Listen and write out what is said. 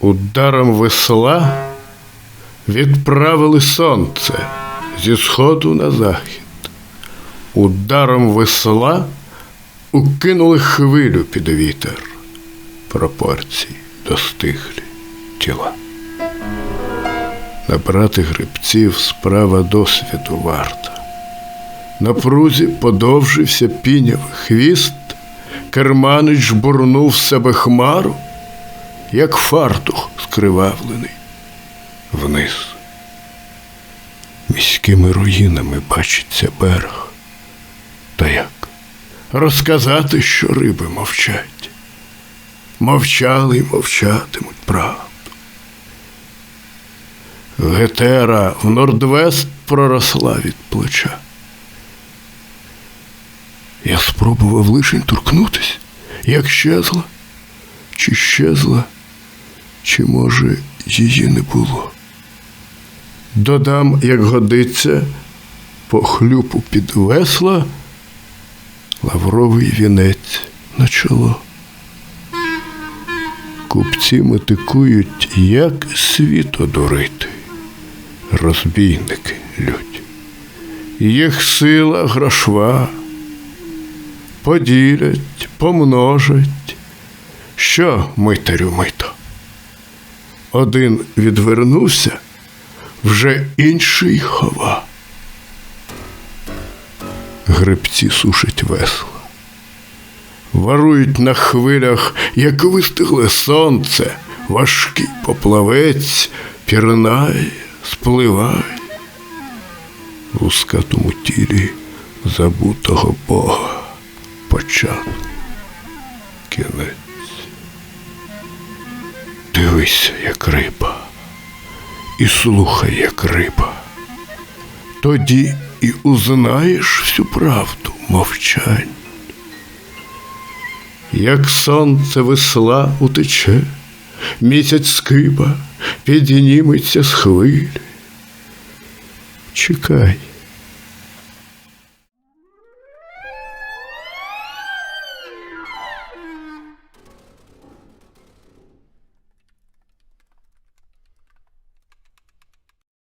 Ударом весла відправили сонце зі сходу на захід. Ударом весла укинули хвилю під вітер. Пропорції достиглі тіла. Набрати грибців справа досвіду варта. На прузі подовжився пінявий хвіст, керманич жбурнув з себе хмару, як фартух скривавлений вниз. Міськими руїнами бачиться берег. Та як? Розказати, що риби мовчать. Мовчали й мовчатимуть правду. Гетера в Нордвест проросла від плеча. Я спробував лишень торкнутись, як щезла, чи щезла, чи, може, її не було. Додам, як годиться, по хлюпу під весла лавровий вінець на чоло. Купці метикують, як світ одурити, розбійники людь. Їх сила грошва поділять, помножать. Що митарю мито? Один відвернувся, вже інший хова. Гребці сушать весла, варують на хвилях, як вистигле сонце, важкий поплавець пірнає, спливає в лускатому тілі забутого Бога початок, кінець. Дивися, як риба, і слухай, як риба. Тоді і узнаєш всю правду мовчань. Як сонце весла утече, місяць скиба підніметься з хвилі. Чекай,